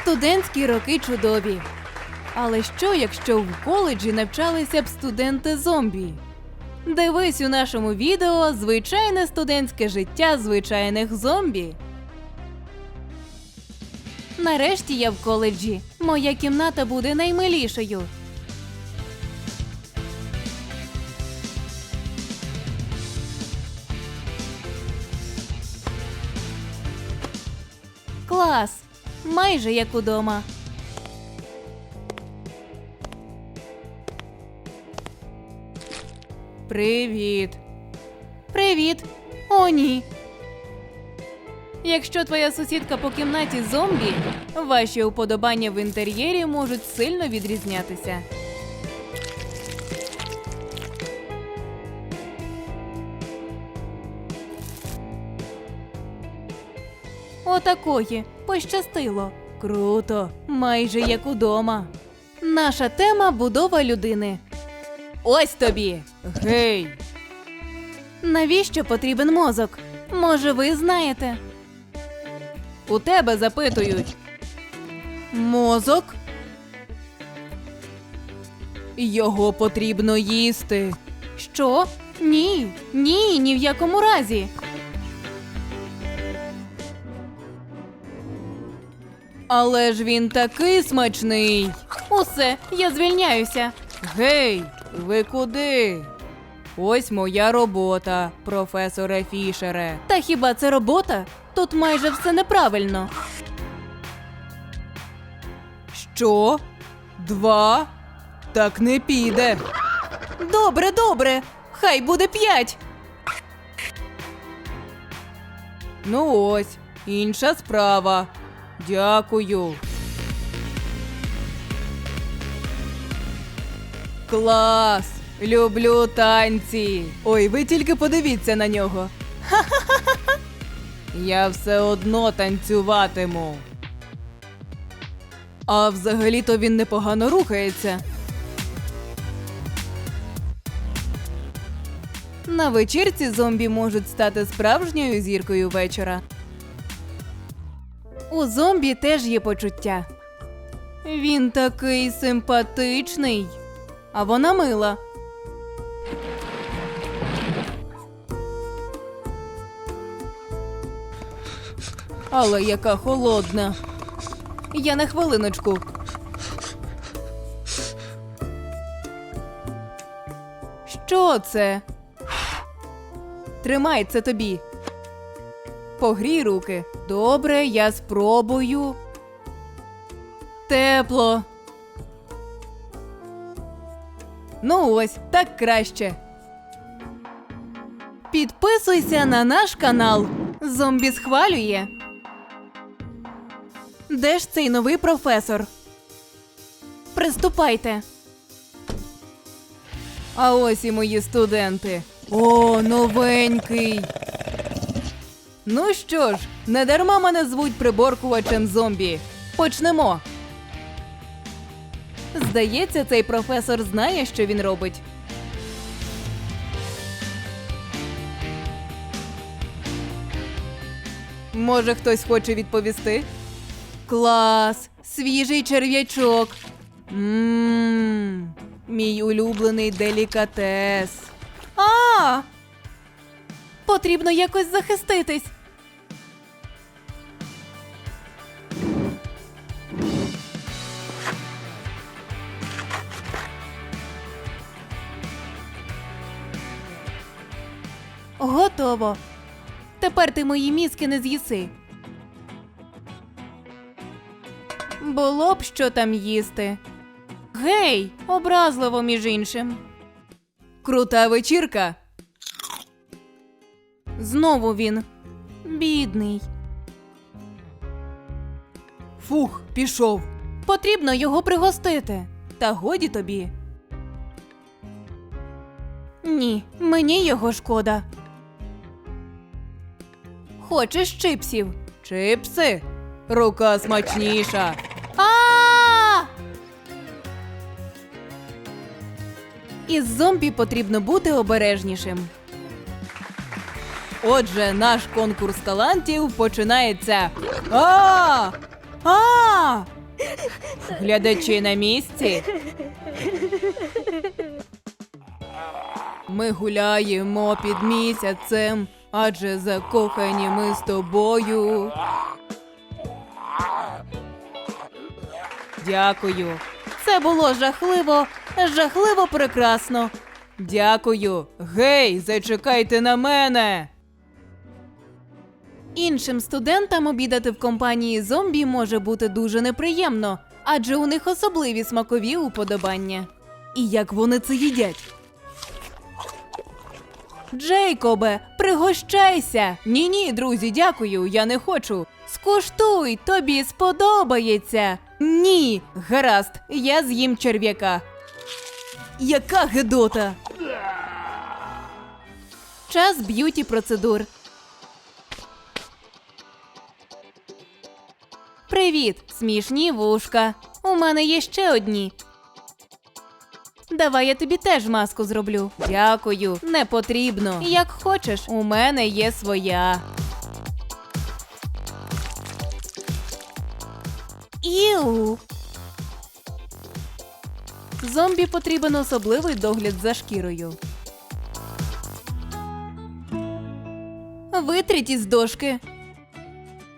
Студентські роки чудові. Але що, якщо в коледжі навчалися б студенти зомбі? Дивись у нашому відео звичайне студентське життя звичайних зомбі. Нарешті я в коледжі. Моя кімната буде наймилішою. Клас! Майже як удома. Привіт. Привіт. О, ні. Якщо твоя сусідка по кімнаті зомбі, ваші уподобання в інтер'єрі можуть сильно відрізнятися. Отакої. Пощастило. Круто. Майже як удома. Наша тема будова людини. Ось тобі. Гей. Навіщо потрібен мозок? Може, ви знаєте? У тебе запитують. Мозок? Його потрібно їсти. Що? Ні, ні, ні в якому разі. Але ж він такий смачний. Усе, я звільняюся. Гей, ви куди? Ось моя робота, професоре Фішере. Та хіба це робота? Тут майже все неправильно. Що? Два? Так не піде. Добре, добре. Хай буде п'ять. Ну ось, інша справа. Дякую. Клас! Люблю танці. Ой, ви тільки подивіться на нього. Я все одно танцюватиму. А взагалі-то він непогано рухається. На вечірці зомбі можуть стати справжньою зіркою вечора. У зомбі теж є почуття. Він такий симпатичний, а вона мила. Але яка холодна. Я на хвилиночку. Що це? Тримай це тобі. Погрій руки. Добре, я спробую. Тепло. Ну ось, так краще. Підписуйся на наш канал. Зомбі схвалює. Де ж цей новий професор? Приступайте. А ось і мої студенти. О, новенький. Ну що ж, не дарма мене звуть приборкувачем зомбі. Почнемо. Здається, цей професор знає, що він робить. Може, хтось хоче відповісти? Клас! Свіжий черв'ячок. Мм, мій улюблений делікатес. А! Потрібно якось захиститись. Готово. Тепер ти мої мізки не з'їси. Було б що там їсти. Гей, образливо між іншим. Крута вечірка. Знову він. Бідний. Фух, пішов. Потрібно його пригостити. Та годі тобі. Ні, мені його шкода. Хочеш чипсів? Чипси? Рука смачніша. А! Із зомбі потрібно бути обережнішим. Отже, наш конкурс талантів починається. А! А! Глядачі на місці. Ми гуляємо під місяцем, адже закохані ми з тобою. Дякую. Це було жахливо, жахливо прекрасно. Дякую. Гей, зачекайте на мене. Іншим студентам обідати в компанії зомбі може бути дуже неприємно, адже у них особливі смакові уподобання. І як вони це їдять? Джейкобе, пригощайся! Ні, ні, друзі, дякую, я не хочу. Скуштуй, тобі сподобається. Ні, гаразд, я з'їм черв'яка. Яка гедота! Час б'юті процедур. Привіт, смішні вушка. У мене є ще одні. Давай я тобі теж маску зроблю. Дякую, не потрібно. Як хочеш, у мене є своя. Іу. Зомбі потрібен особливий догляд за шкірою. Витріть із дошки.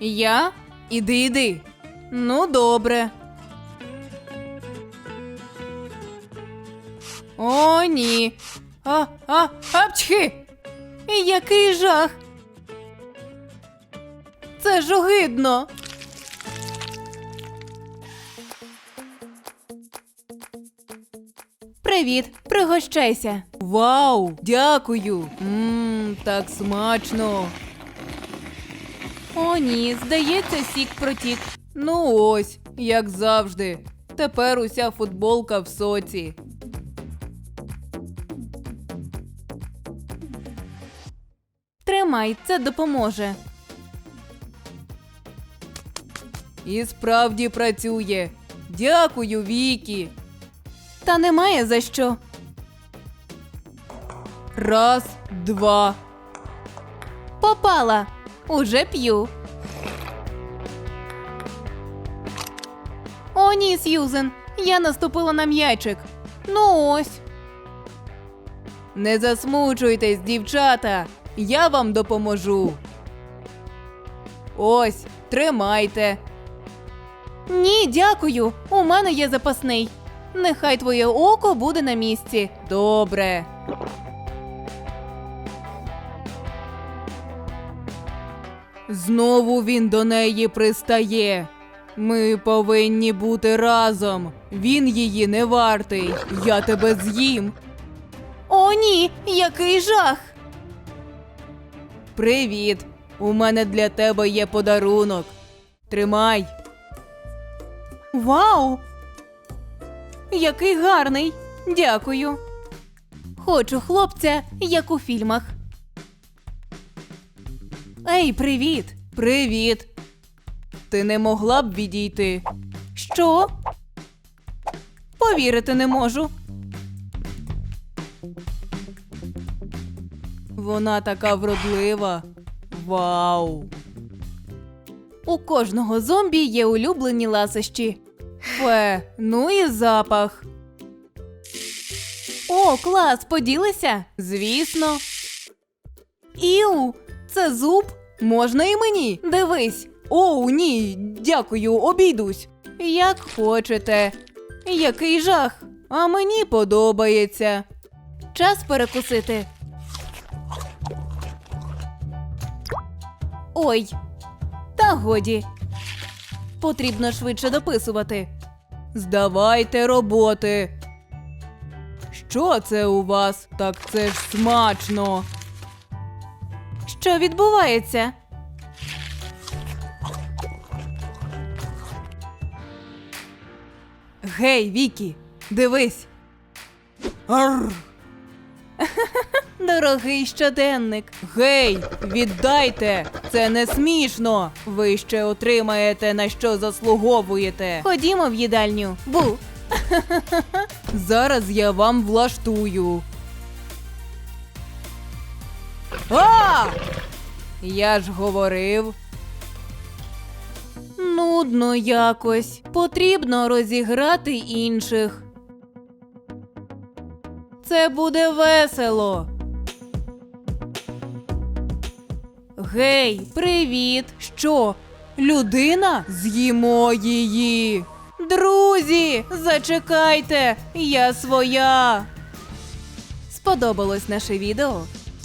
Я? Іди, іди. Ну, добре. О, ні. А, а, апчхи! Який жах! Це ж огидно. Привіт, пригощайся. Вау, дякую. Мм, так смачно. О, ні, здається, сік протік. Ну ось, як завжди. Тепер уся футболка в соці. Тримай, це допоможе. І справді працює. Дякую, Вікі. Та немає за що. Раз, два. Попала. Уже п'ю. О, ні, Сьюзен. Я наступила на м'ячик. Ну ось. Не засмучуйтесь, дівчата. Я вам допоможу. Ось, тримайте. Ні, дякую. У мене є запасний. Нехай твоє око буде на місці. Добре. Знову він до неї пристає. Ми повинні бути разом. Він її не вартий. Я тебе з'їм. О, ні, який жах. Привіт. У мене для тебе є подарунок. Тримай. Вау! Який гарний. Дякую. Хочу хлопця, як у фільмах. Ей, привіт! Привіт! Ти не могла б відійти? Що? Повірити не можу. Вона така вродлива. Вау. У кожного зомбі є улюблені ласощі. Фе, ну і запах. О, клас, поділися? Звісно. Іу, це зуб? Можна і мені. Дивись. Оу, ні, дякую, обійдусь. Як хочете. Який жах. А мені подобається. Час перекусити. Ой. Та годі. Потрібно швидше дописувати. Здавайте роботи. Що це у вас? Так це ж смачно. Що відбувається? Гей, Вікі, дивись. Арр. Дорогий щоденник. Гей, віддайте! Це не смішно. Ви ще отримаєте на що заслуговуєте. Ходімо в їдальню. Бу. Зараз я вам влаштую. А! Я ж говорив. Нудно якось. Потрібно розіграти інших. Це буде весело. Гей, привіт! Що? Людина? З'їмо її. Друзі, зачекайте, я своя. Сподобалось наше відео?